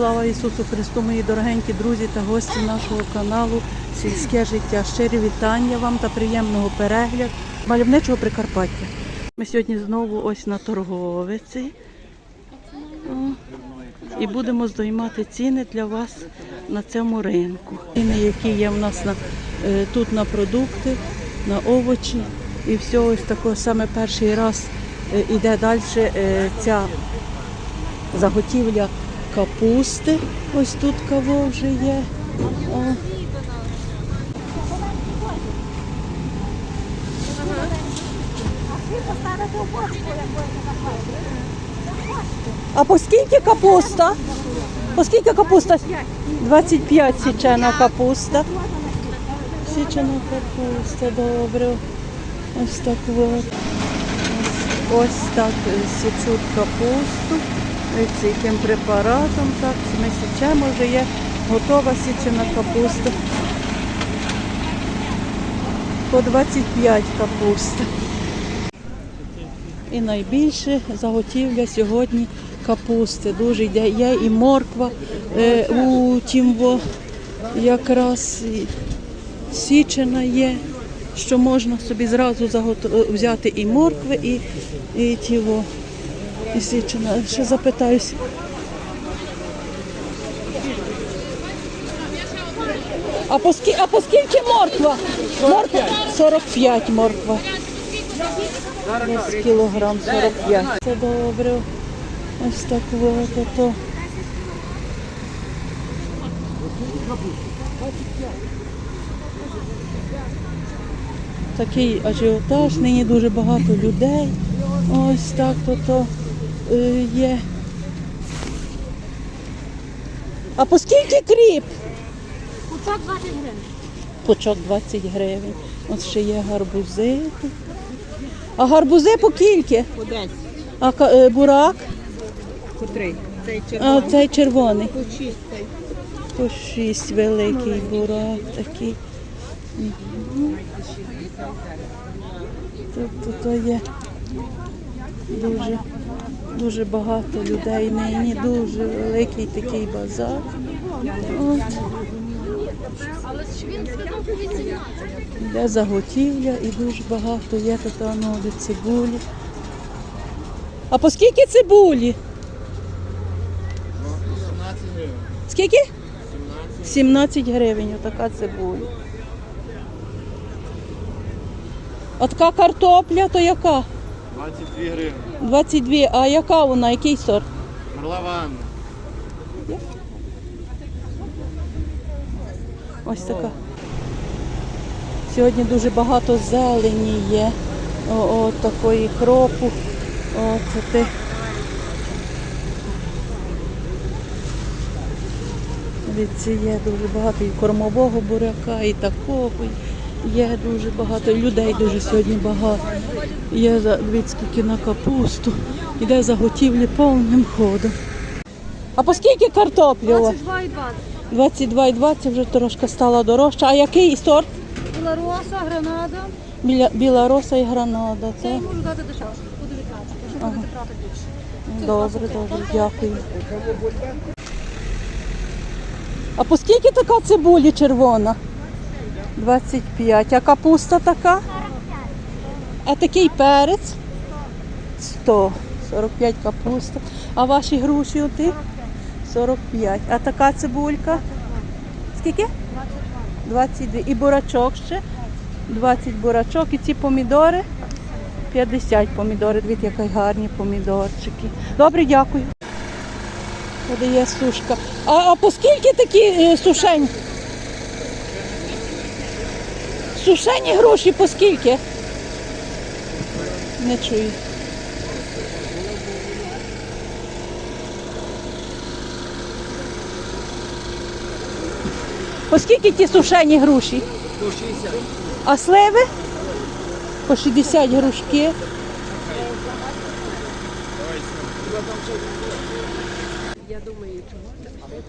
Слава Ісусу Христу, мої дорогенькі друзі та гості нашого каналу Сільське життя. Щирі вітання вам та приємного перегляду мальовничого Прикарпаття. Ми сьогодні знову ось на торговиці. І будемо здоймати ціни для вас на цьому ринку. Ціни, які є в нас на, е, тут на продукти, на овочі. І все ось такого саме перший раз е, іде далі е, ця заготівля капусти. Ось тут каво вже є. О. А по скільки капуста? По скільки капуста? 25 січена капуста. Січена капуста, добре. Ось так от. Ось так е, січуть капусту. Ось яким препаратом так. Ми січемо, вже є готова січена капуста. По 25 капуста. І найбільше заготівля сьогодні капусти. Дуже. Є і морква е, у тімво якраз січена є, що можна собі зразу взяти і моркви, і, і тіво. І січена. Ще запитаюсь. А по, скі, а по скільки морква? Морква 45 морква. Десь кілограм 45. Це добре. Ось так от ото. Такий ажіотаж, нині дуже багато людей. Ось так то е, є. А по скільки кріп? Кучок 20 гривень. Пучок 20 гривень. Ось ще є гарбузи. А гарбузи по кільки? По 10. А е, бурак? По 3. Цей А червоний. цей червоний. По 6. Цей. По шість великий бурак такий. Мгм. Тобто то є дуже, дуже багато людей нині, дуже великий такий базар. От. Де заготівля і дуже багато є тут ну, де цибулі. А по скільки цибулі? Скільки? 17 гривень отака цибуля. А така картопля, то яка? 22 гривні. 22. А яка вона? Який сорт? Марлаван. Ось така. Сьогодні дуже багато зелені є. О, о такої кропу. О, це ти. Дивіться, є дуже багато і кормового буряка, і такого. Є дуже багато. Людей дуже сьогодні багато. Є скільки на капусту. Іде заготівлі повним ходом. А по скільки картоплі? у вас? 22 і 20. 22 і 20 вже трошки стала дорожча. А який сорт? Білороса, гранада. Біля, біла роса і гранада. Це я можу дати дешевше. По 19. Якщо будете брати більше. Добре, добре, дякую. А по скільки така цибулі червона? 25. А капуста така? А такий перець? 100. 45 капуста. А ваші груші оти? 45. А така цибулька? Скільки? 22. І бурачок ще? 20 бурачок. І ці помідори? 50 помідори. Дивіться, які гарні помідорчики. Добре, дякую. Туди є сушка. А, а по скільки такі е, сушені? Гроші по скільки? Не чую. По скільки ті сушені груші? По 60. А сливи? По 60 грушки.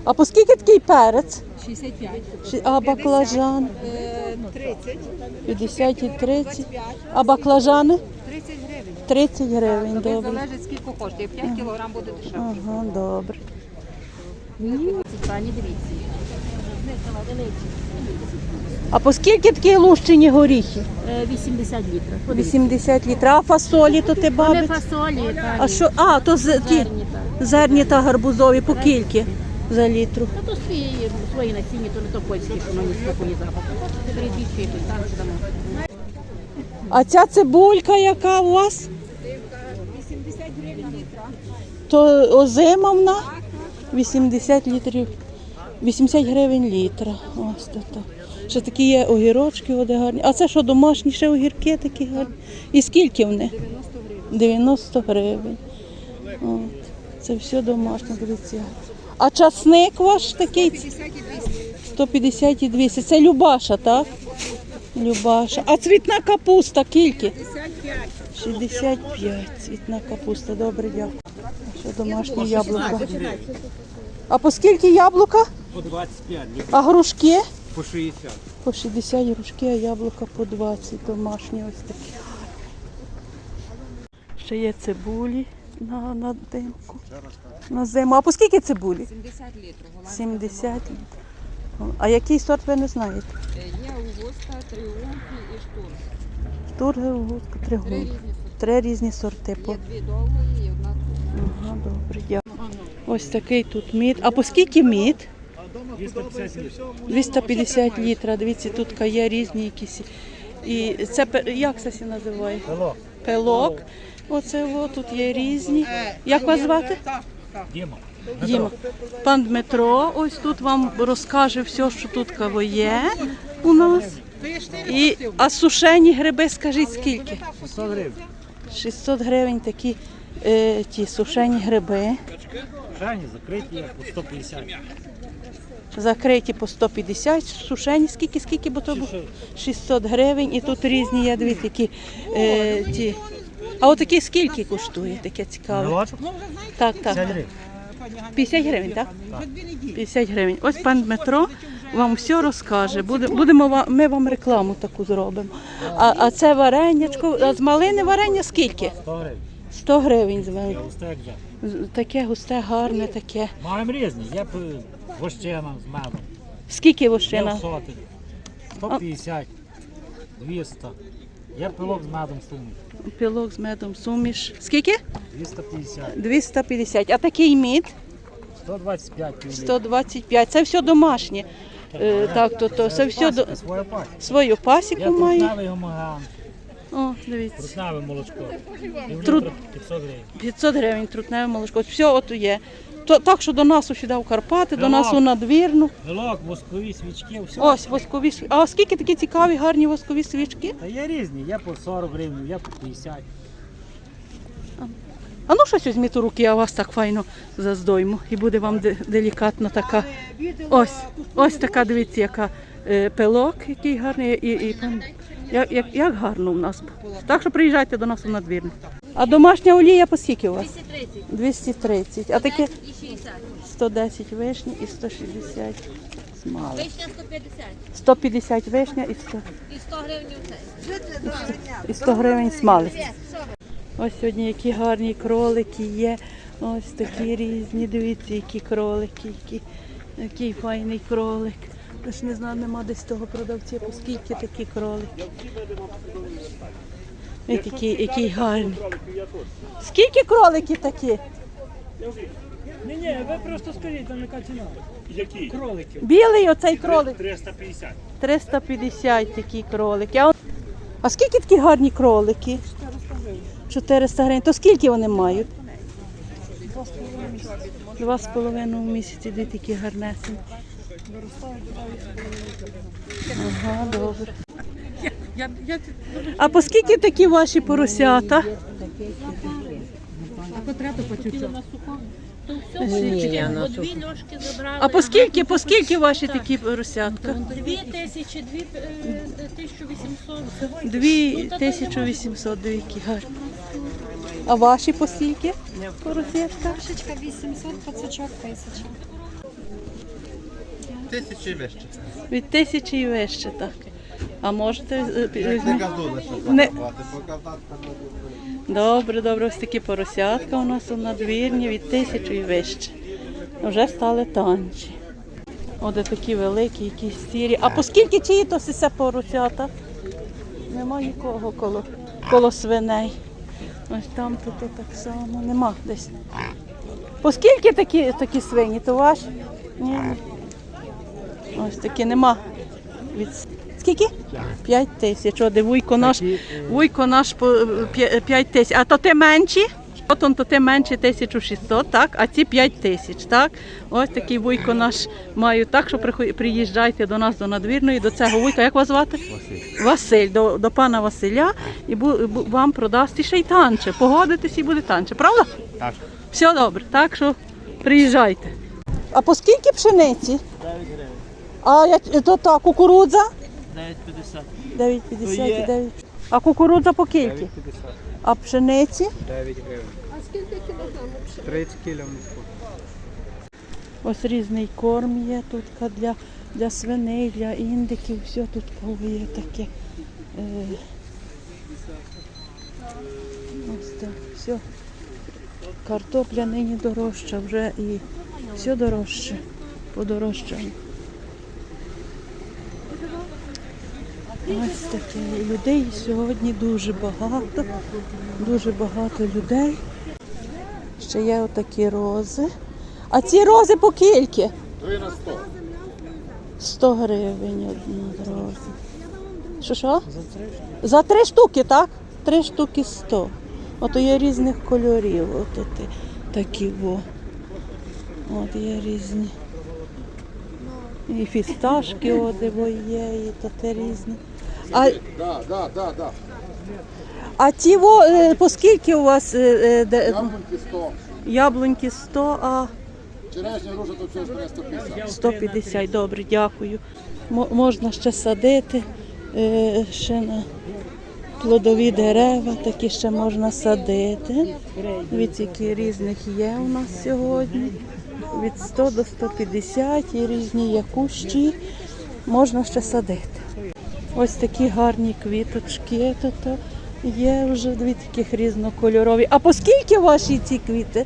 А по скільки такий перець? 65. Чи- А баклажан? 30. 50 і 30. А баклажани? 30 гривень. 30 гривень, Тобі добре. залежить скільки коштує. 5 кілограм буде дешевше. Ага, добре. Пані дивіться. А по скільки такі лущені горіхи? Е, 80 літрів. 80 літрів. А фасолі то ти Вони бабить? фасолі, А що? А, то з, ті, Зерні, так. зерні та гарбузові по кільки за літру. Та то свої, свої насіння, то не то польські, воно не спокійно запаху. Це якось, там чи дамо. А ця цибулька яка у вас? 80 гривень літра. То озимовна? 80 літрів. 80 гривень літра. Ось то так. Ще такі є огірочки, вони гарні. А це що, домашні ще огірки такі гарні? І скільки вони? 90 гривень. От. Це все домашнє, дивіться. А часник ваш такий? 150 і 200. Це Любаша, так? Любаша. А цвітна капуста скільки? 65. Цвітна капуста. Добре, дякую. Ще домашні яблука. А по скільки яблука? По 25, А грушки? по 60. По 60 грушки, а яблука по 20. Домашні ось такі. Ще є цибулі на, на димку. На зиму. А по скільки цибулі? 70 літрів. 70 літрів. А який сорт ви не знаєте? Є Угоста, Тріумфі і Штурм. Тургер, гудка, Три тригун. різні сорти. Три різні сорти. Є дві довгої і одна. Ага, добре, дякую. Ось такий тут мід. А по скільки мід? 250 літрів. Дивіться, тут є різні якісь. І це як це називає? Алло, Пилок. Оце о, тут є різні. Як вас звати? Діма. Діма. Пан Дмитро ось тут вам розкаже все, що тут кого є у нас. І, а сушені гриби, скажіть скільки? 600 гривень. 600 гривень такі е, ті сушені гриби. Шані закриті по 150. Закриті по 150, сушені скільки, скільки, бо то було 600 гривень. І тут різні є, дивіться, які е, ті. А отакі скільки коштує, таке цікаве? Так, так. 50 гривень. так? 50 гривень. Ось пан Дмитро вам все розкаже. Будемо ми вам рекламу таку зробимо. А, а це варенячко, а з малини варення скільки? 100 гривень. 100 гривень з вами. Густе як вже. З- Таке густе, гарне таке. Маємо різні. Є п- вощина з медом. Скільки вощина? 150, 200. Є пилок з медом сумі. Пілок з медом суміш. Скільки? 250. 250. А такий мід 125 пів літра. 125. Це все домашнє. Е, так, то, то це все до... Своя пасіка. свою Є пасіку має. трутневий гомоган, О, дивіться. трутневе молочко. Пів Трут- літра 500 гривень. 500 гривень трутневе молочко. Все от є. То, так що до нас сюди в Карпати, до нас у надвірну. Пилок, воскові свічки, все. Ось воскові свічки. А скільки такі цікаві, гарні воскові свічки? Та є різні, є по 40 гривень, є по 50. А ну щось візьміть у руки, я вас так файно заздойму. І буде вам де- делікатна така. Ось, ось така, дивіться, яка е, пилок, який гарний. І, і пан, як, як, як гарно в нас. Так що приїжджайте до нас у надвірну. А домашня олія по скільки у вас? 230 230. А таке 60. 110 вишні і 160 смали. Вишня 150 150 вишня і 100, і 100 гривень у і 100 гривень смали. Ось сьогодні які гарні кролики є. Ось такі різні. Дивіться, які кролики, які, який файний кролик. Я ж не знаю, нема десь того продавця, по скільки такі кролики. Такий, який гарний. Скільки кролики такі? Ні, ні, ви просто скажіть, там яка ціна. Які? Кроликів. Білий оцей кролик. 350. 350 такі кролики. А, он- а скільки такі гарні кролики? 400 гривень. То скільки вони мають? Два з половиною в місяці, дві такі гарнесені. Ага, добре. А по скільки такі ваші поросята? Дві льошки забрали. А по скільки, по скільки ваші такі поросятка? Дві тисячі, дві е, тисячу вісімсот. Дві 1800, дві які гарні. А ваші по скільки? Поросятка? Кошечка 800, пацачок 1000. Тисячі вище. Від тисячі і вище, так. А можете е, Не. Добре, добре, ось такі поросятка у нас у надвірні від тисячі і вище. вже стали танчі. От такі великі, якісь сірі. А по скільки чиї то сісе поросята? Нема нікого коло, коло свиней. Ось там тут так само. Нема десь. По скільки такі, такі свині? То ваші? Ні. Ось такі нема. Від... Скільки? П'ять тисяч. О, де вуйко наш, вуйко наш по п'я- п'ять тисяч. А то ти менші? От он то ти менші 1600, так? А ці 5 тисяч, так? Ось такий вуйко наш маю. Так що приїжджайте до нас до надвірної, до цього вуйка. Як вас звати? Василь. Василь, до, до пана Василя, і бу, бу- вам продасть і ще й танче. Погодитесь і буде танче, правда? Так. Все добре, так що приїжджайте. А по скільки пшениці? 9 гривень. А я- то та кукурудза? 9,50. 9,50 і 9. А кукурудза по скільки? А пшениці? 9 гривень. А скільки кілограмів? 30 кілометрів. Ось різний корм є тут для, для свиней, для індиків, все тут кого є таке. Е, ось так, все. Картопля нині дорожча вже і все дорожче, подорожчало. Ось таке. Людей сьогодні дуже багато, дуже багато людей. Ще є отакі рози. А ці рози по кільки? 3 на 100. 100 гривень одна роза. Що що? За три штуки, так? Три штуки 100. Ото є різних кольорів. От такі во. От є різні. І фісташки одиво є, і те різні. А, Да, да, да, да. а ті во, е, по скільки у вас е, е, де- Яблоньки 100. яблуньки 100, а Черешня ружа то все ж 150. 150, добре, дякую. Мо- можна ще садити е, ще на плодові дерева, такі ще можна садити. Від які різних є у нас сьогодні. Від 100 до 150 і різні є кущі. Можна ще садити. Ось такі гарні квіточки тут є вже дві таких різнокольорові. А по скільки ваші ці квіти?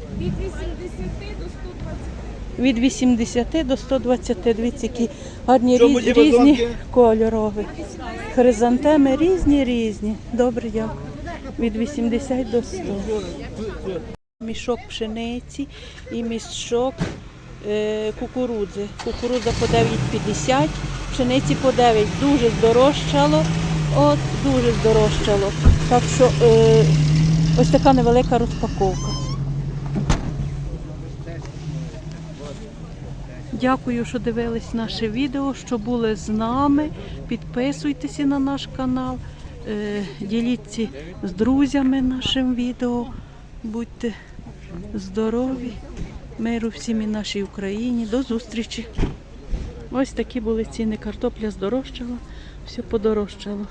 Від 80 до 120, дивіться, які гарні Чому різ, різні кольорові. Хризантеми різні, різні. Добре, дякую. Від 80 до 100. Мішок пшениці і мішок е, кукурудзи. Кукурудза по 9,50, пшениці по 9. Дуже здорожчало. От, дуже здорожчало. Так що е, ось така невелика розпаковка. Дякую, що дивились наше відео, що були з нами. Підписуйтеся на наш канал, е, діліться з друзями нашим відео. Будьте здорові, миру всім і нашій Україні. До зустрічі. Ось такі були ціни. Картопля здорожчала, все подорожчало.